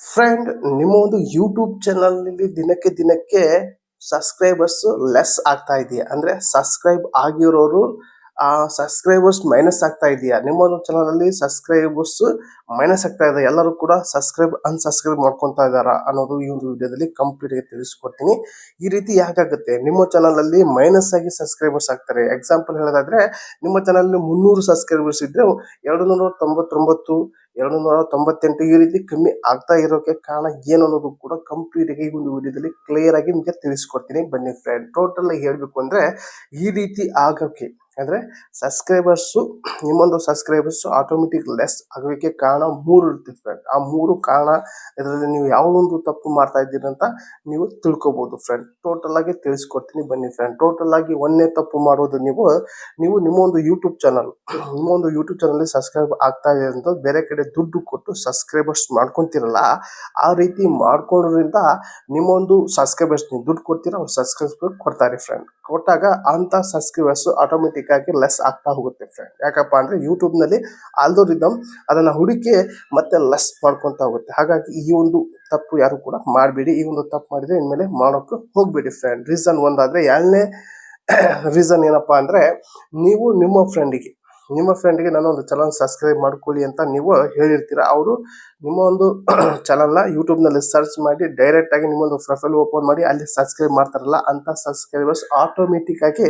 Friend ನಿಮ್ಮ ಒಂದು YouTube ಚಾನಲ್ನಲ್ಲಿ ದಿನಕ್ಕೆ ದಿನಕ್ಕೆ ಸಬ್ಸ್ಕ್ರೈಬರ್ಸ್ ಲೆಸ್ ಆಗ್ತಾ ಇದೆಯಾ? ಅಂದ್ರೆ ಸಬ್ಸ್ಕ್ರೈಬ್ ಆಗಿರೋರು ಆ ಸಬ್ಸ್ಕ್ರೈಬರ್ಸ್ ಮೈನಸ್ ಆಗ್ತಾ ಇದೆಯಾ? ನಿಮ್ಮೊಂದು ಚಾನಲ್ ಅಲ್ಲಿ ಸಬ್ಸ್ಕ್ರೈಬರ್ಸ್ ಮೈನಸ್ ಆಗ್ತಾ ಇದೆ. ಎಲ್ಲರೂ ಕೂಡ ಸಬ್ಸ್ಕ್ರೈಬ್ ಅನ್ಸಬ್ಸ್ಕ್ರೈಬ್ ಮಾಡ್ಕೊತಾ ಇದಾರ ಅನ್ನೋದು ಈ ಒಂದು ವಿಡಿಯೋದಲ್ಲಿ ಕಂಪ್ಲೀಟ್ ಆಗಿ ತಿಳಿಸ್ಕೊಡ್ತೀನಿ. ಈ ರೀತಿ ಯಾಕಾಗುತ್ತೆ? ನಿಮ್ಮ ಚಾನಲ್ ಅಲ್ಲಿ ಮೈನಸ್ ಆಗಿ ಸಬ್ಸ್ಕ್ರೈಬರ್ಸ್ ಆಗ್ತಾರೆ. ಎಕ್ಸಾಂಪಲ್ ಹೇಳೋದಾದ್ರೆ, ನಿಮ್ಮ ಚಾನಲ್ ಮುನ್ನೂರು ಸಬ್ಸ್ಕ್ರೈಬರ್ಸ್ ಇದ್ರೆ ಎರಡು ನೂರ ತೊಂಬತ್ತೊಂಬತ್ತು ಎರಡು ನೂರ ತೊಂಬತ್ತೆಂಟು ಈ ರೀತಿ ಕಮ್ಮಿ ಆಗ್ತಾ ಇರೋಕೆ ಕಾರಣ ಏನು ಅನ್ನೋದು ಕೂಡ ಕಂಪ್ಲೀಟ್ ಆಗಿ ಈ ಒಂದು ವಿಡಿಯೋದಲ್ಲಿ ಕ್ಲಿಯರ್ ಆಗಿ ನಿಮಗೆ ತಿಳಿಸ್ಕೊಡ್ತೀನಿ. ಬನ್ನಿ ಫ್ರೆಂಡ್ ಟೋಟಲ್ ಆಗಿ ಹೇಳಬೇಕು ಅಂದ್ರೆ ಈ ರೀತಿ ಆಗೋಕೆ ಅಂದ್ರೆ ಸಬ್ಸ್ಕ್ರೈಬರ್ಸು ನಿಮ್ಮೊಂದು ಸಬ್ಸ್ಕ್ರೈಬರ್ಸ್ ಆಟೋಮೆಟಿಕ್ ಲೆಸ್ ಆಗೋಕ್ಕೆ ಕಾರಣ ಮೂರು ಇರುತ್ತೆ ಫ್ರೆಂಡ್ ಆ ಮೂರು ಕಾರಣ ಇದರಲ್ಲಿ ನೀವು ಯಾವೊಂದು ತಪ್ಪು ಮಾಡ್ತಾ ಇದ್ದೀರಿ ಅಂತ ನೀವು ತಿಳ್ಕೊಬಹುದು ಫ್ರೆಂಡ್ ಟೋಟಲ್ ಆಗಿ ತಿಳಿಸ್ಕೊಡ್ತೀನಿ ಬನ್ನಿ ಫ್ರೆಂಡ್ ಟೋಟಲ್ ಆಗಿ ಒಂದೇ ತಪ್ಪು ಮಾಡೋದು ನೀವು ನೀವು ನಿಮ್ಮ ಒಂದು ಯೂಟ್ಯೂಬ್ ಚಾನಲ್ ನಿಮ್ಮ ಒಂದು ಯೂಟ್ಯೂಬ್ ಚಾನಲ್ ಸಬ್ಸ್ಕ್ರೈಬ್ ಆಗ್ತಾ ಇದೆ ಅಂತ ಬೇರೆ ಕಡೆ ದುಡ್ಡು ಕೊಟ್ಟು ಸಬ್ಸ್ಕ್ರೈಬರ್ಸ್ ಮಾಡ್ಕೊಂತಿರಲ್ಲ, ಆ ರೀತಿ ಮಾಡ್ಕೊಳ್ಳೋದ್ರಿಂದ ನಿಮ್ಮೊಂದು ಸಬ್ಸ್ಕ್ರೈಬರ್ಸ್ ನೀವು ದುಡ್ಡು ಕೊಡ್ತೀರ, ಅವ್ರು ಸಬ್ಸ್ಕ್ರೈಬರ್ ಕೊಡ್ತಾರೆ ಫ್ರೆಂಡ್ ಕೊಟ್ಟಾಗ ಅಂತ ಸಬ್ಸ್ಕ್ರೈಬರ್ಸ್ ಆಟೋಮೆಟಿಕ್ ಆಗಿ ಲೆಸ್ ಆಗ್ತಾ ಹೋಗುತ್ತೆ ಫ್ರೆಂಡ್ ಯಾಕಪ್ಪ ಅಂದ್ರೆ ಯೂಟ್ಯೂಬ್ನಲ್ಲಿ ನಲ್ಲಿ ಆಲ್ಗೋರಿದಮ್ ಅದನ್ನ ಹುಡುಕಿ ಮತ್ತೆ ಲೆಸ್ ಮಾಡ್ಕೊತಾ ಹೋಗುತ್ತೆ. ಹಾಗಾಗಿ ಈ ಒಂದು ತಪ್ಪು ಯಾರು ಕೂಡ ಮಾಡಬೇಡಿ. ಈ ಒಂದು ತಪ್ಪು ಮಾಡಿದ್ರೆ ಇನ್ಮೇಲೆ ಮಾಡೋಕೆ ಹೋಗಬೇಡಿ ಫ್ರೆಂಡ್ ರೀಸನ್ ಒಂದಾದ್ರೆ ಎರಡನೇ ರೀಸನ್ ಏನಪ್ಪಾ ಅಂದ್ರೆ ನೀವು ನಿಮ್ಮ ಫ್ರೆಂಡಿಗೆ ನಿಮ್ಮ ಫ್ರೆಂಡ್ಗೆ ನಾನು ಒಂದು ಚಾನಲ್ ಸಬ್ಸ್ಕ್ರೈಬ್ ಮಾಡ್ಕೊಳ್ಳಿ ಅಂತ ನೀವು ಹೇಳಿರ್ತೀರ. ಅವರು ನಿಮ್ಮ ಒಂದು ಚಾನಲ್ನ ಯೂಟ್ಯೂಬ್ನಲ್ಲಿ ಸರ್ಚ್ ಮಾಡಿ ಡೈರೆಕ್ಟಾಗಿ ನಿಮ್ಮೊಂದು ಪ್ರೊಫೈಲ್ ಓಪನ್ ಮಾಡಿ ಅಲ್ಲಿ ಸಬ್ಸ್ಕ್ರೈಬ್ ಮಾಡ್ತಾರಲ್ಲ, ಅಂತ ಸಬ್ಸ್ಕ್ರೈಬರ್ಸ್ ಆಟೋಮೆಟಿಕ್ ಆಗಿ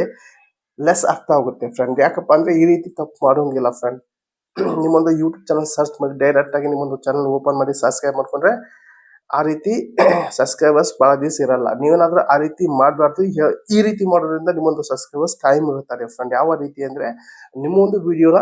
ಲೆಸ್ ಆಗ್ತಾ ಹೋಗುತ್ತೆ ಫ್ರೆಂಡ್ ಯಾಕಪ್ಪ ಅಂದ್ರೆ ಈ ರೀತಿ ತಪ್ಪು ಮಾಡೋಂಗಿಲ್ಲ ಫ್ರೆಂಡ್ ನಿಮ್ಮೊಂದು ಯೂಟ್ಯೂಬ್ ಚಾನಲ್ ಸರ್ಚ್ ಮಾಡಿ ಡೈರೆಕ್ಟ್ ಆಗಿ ನಿಮ್ಮೊಂದು ಚಾನಲ್ ಓಪನ್ ಮಾಡಿ ಸಬ್ಸ್ಕ್ರೈಬ್ ಮಾಡ್ಕೊಂಡ್ರೆ ಆ ರೀತಿ ಸಬ್ಸ್ಕ್ರೈಬರ್ಸ್ ಬಹಳ ದಿವಸ ಇರಲ್ಲ. ನೀವೇನಾದ್ರೂ ಆ ರೀತಿ ಮಾಡಬಾರ್ದು ಈ ರೀತಿ ಮಾಡೋದ್ರಿಂದ ನಿಮ್ಮೊಂದು ಸಬ್ಸ್ಕ್ರೈಬರ್ಸ್ ಕಾಯಂ ಇರುತ್ತಾರೆ ಫ್ರೆಂಡ್ ಯಾವ ರೀತಿ ಅಂದ್ರೆ ನಿಮ್ಮೊಂದು ವಿಡಿಯೋನ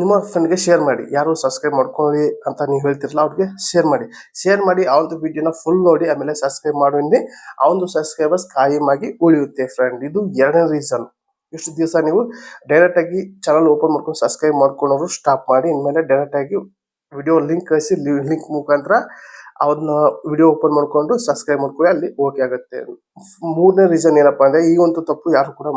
ನಿಮ್ಮ ಫ್ರೆಂಡ್ಗೆ ಶೇರ್ ಮಾಡಿ. ಯಾರು ಸಬ್ಸ್ಕ್ರೈಬ್ ಮಾಡ್ಕೊಳ್ಳಿ ಅಂತ ನೀವು ಹೇಳ್ತಿರಲ್ಲ ಅವ್ರಿಗೆ ಶೇರ್ ಮಾಡಿ. ಶೇರ್ ಮಾಡಿ ಆ ಒಂದು ವಿಡಿಯೋನ ಫುಲ್ ನೋಡಿ, ಆಮೇಲೆ ಸಬ್ಸ್ಕ್ರೈಬ್ ಮಾಡೋದ್ರಿಂದ ಆ ಒಂದು ಸಬ್ಸ್ಕ್ರೈಬರ್ಸ್ ಕಾಯಮಾಗಿ ಉಳಿಯುತ್ತೆ ಫ್ರೆಂಡ್ ಇದು ಎರಡನೇ ರೀಸನ್ ಇಷ್ಟು ದಿವಸ ನೀವು ಡೈರೆಕ್ಟ್ ಆಗಿ ಚಾನಲ್ ಓಪನ್ ಮಾಡ್ಕೊಂಡು ಸಬ್ಸ್ಕ್ರೈಬ್ ಮಾಡ್ಕೊಂಡವರು ಸ್ಟಾಪ್ ಮಾಡಿ, ಇನ್ಮೇಲೆ ಡೈರೆಕ್ಟ್ ಆಗಿ ವಿಡಿಯೋ ಲಿಂಕ್ ಕಳಿಸಿ ಲಿಂಕ್ ಮುಖಾಂತರ ಅದನ್ನ ವಿಡಿಯೋ ಓಪನ್ ಮಾಡ್ಕೊಂಡು ಸಬ್ಸ್ಕ್ರೈಬ್ ಮಾಡ್ಕೊಳ್ಳಿ, ಅಲ್ಲಿ ಓಕೆ ಆಗುತ್ತೆ. ಮೂರನೇ ರೀಸನ್ ಏನಪ್ಪಾ ಅಂದ್ರೆ ಈ ಒಂದು ತಪ್ಪು, ಯಾರು ಕೂಡ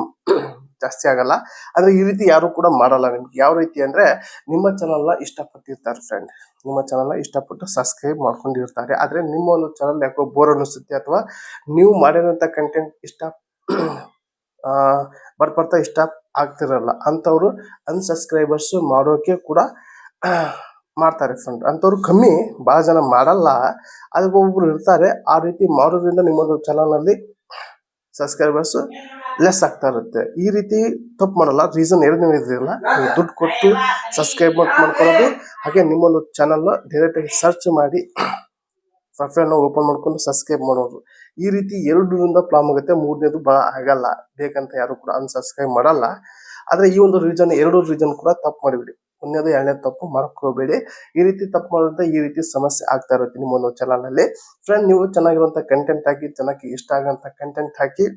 ಜಾಸ್ತಿ ಆಗಲ್ಲ. ಆದ್ರೆ ಈ ರೀತಿ ಯಾರು ಕೂಡ ಮಾಡಲ್ಲ ನಿಮ್ಗೆ. ಯಾವ ರೀತಿ ಅಂದ್ರೆ ನಿಮ್ಮ ಚಾನಲ್ನ ಇಷ್ಟಪಟ್ಟಿರ್ತಾರೆ ಫ್ರೆಂಡ್ ನಿಮ್ಮ ಚಾನಲ್ನ ಇಷ್ಟಪಟ್ಟು ಸಬ್ಸ್ಕ್ರೈಬ್ ಮಾಡ್ಕೊಂಡಿರ್ತಾರೆ. ಆದ್ರೆ ನಿಮ್ಮ ಒಂದು ಚಾನಲ್ ಯಾಕೋ ಬೋರ್ ಅನಿಸುತ್ತೆ ಅಥವಾ ನೀವು ಮಾಡಿರೋಂಥ ಕಂಟೆಂಟ್ ಇಷ್ಟ ಬರ್ತ ಬರ್ತಾ ಇಷ್ಟ ಆಗ್ತಿರಲ್ಲ. ಅಂತವ್ರು ಅನ್ಸಬ್ಸ್ಕ್ರೈಬರ್ಸ್ ಮಾಡೋಕೆ ಕೂಡ ಮಾಡ್ತಾರೆ ಫ್ರೆಂಡ್ ಅಂಥವ್ರು ಕಮ್ಮಿ ಬಹಳ ಜನ ಮಾಡಲ್ಲ. ಅದಕ್ಕೆ ಒಬ್ಬೊಬ್ರು ಇರ್ತಾರೆ. ಆ ರೀತಿ ಮಾಡೋದ್ರಿಂದ ನಿಮ್ಮೊಂದು ಚಾನಲ್ನಲ್ಲಿ ಸಬ್ಸ್ಕ್ರೈಬರ್ಸ್ ಲೆಸ್ ಆಗ್ತಾ ಇರುತ್ತೆ. ಈ ರೀತಿ ತಪ್ಪು ಮಾಡಲ್ಲ. ರೀಸನ್ ಎರಡನೇ ಇದೆಯಲ್ಲ ನೀವು ದುಡ್ಡು ಕೊಟ್ಟು ಸಬ್ಸ್ಕ್ರೈಬ್ ಮಾಡ್ಕೊಳ್ಳೋದು. ಹಾಗೆ ನಿಮ್ಮೊಂದು ಚಾನಲ್ ಡೈರೆಕ್ಟಾಗಿ ಸರ್ಚ್ ಮಾಡಿ ಪ್ರೊಫೈಲ್ನ ಓಪನ್ ಮಾಡ್ಕೊಂಡು ಸಬ್ಸ್ಕ್ರೈಬ್ ಮಾಡೋದು. ಈ ರೀತಿ ಎರಡರಿಂದ ಪ್ರಾಬ್ಲಮ್ ಆಗುತ್ತೆ. ಮೂರನೇದು ಬಹಳ ಆಗಲ್ಲ ಬೇಕಂತ ಯಾರು ಕೂಡ ಅನ್ಸಬ್ಸ್ಕ್ರೈಬ್ ಮಾಡಲ್ಲ. ಆದರೆ ಈ ಒಂದು ರೀಸನ್ ಎರಡು ರೀಸನ್ ಕೂಡ ತಪ್ಪು ಮಾಡಿಬಿಡಿ. ಒಂದನೇದು ಎರಡನೇ ತಪ್ಪು ಮರಕೋಬೇಡಿ. ಈ ರೀತಿ ತಪ್ಪು ಮಾಡೋದ್ರಿಂದ ಈ ರೀತಿ ಸಮಸ್ಯೆ ಆಗ್ತಾ ಇರುತ್ತೆ ನಿಮ್ಮ ಒಂದು ಚಾನಲ್ ಫ್ರೆಂಡ್ ನೀವು ಚೆನ್ನಾಗಿರುವಂತ ಕಂಟೆಂಟ್ ಹಾಕಿ, ಚೆನ್ನಾಗಿ ಇಷ್ಟ ಆಗುವಂತ ಕಂಟೆಂಟ್ ಹಾಕಿ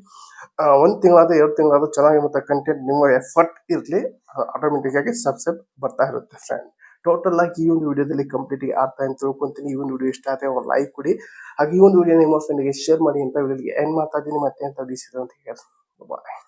ಒಂದು ತಿಂಗಳಾದ ಎರಡು ತಿಂಗಳಾದ ಚೆನ್ನಾಗಿರುವಂತ ಕಂಟೆಂಟ್ ನಿಮ್ಮ ಎಫರ್ಟ್ ಇರಲಿ. ಆಟೋಮೆಟಿಕ್ ಆಗಿ ಸಬ್ಸ್ಕ್ರೈಬ್ ಬರ್ತಾ ಇರುತ್ತೆ ಫ್ರೆಂಡ್ ಟೋಟಲ್ ಆಗಿ ಈ ಒಂದು ವಿಡಿಯೋದಲ್ಲಿ ಕಂಪ್ಲೀಟ್ ಆಗಿ ಅರ್ಥ ಅಂತ ತಿಳ್ಕೊಂತೀನಿ. ಈ ಒಂದು ವಿಡಿಯೋ ಇಷ್ಟ ಆದರೆ ಒಂದು ಲೈಕ್ ಕೊಡಿ. ಹಾಗೆ ಈ ಒಂದು ವಿಡಿಯೋ ನಿಮ್ಮ ಫ್ರೆಂಡ್ಗೆ ಶೇರ್ ಮಾಡಿ ಅಂತ ವಿಡಿಯೋಗೆ ಮಾಡ್ತಾ ಇದ್ದೀನಿ. ಮತ್ತೆ ಅಂತ ಡಿಸಿದ್ರೆ ಅಂತ ಬಾಯ್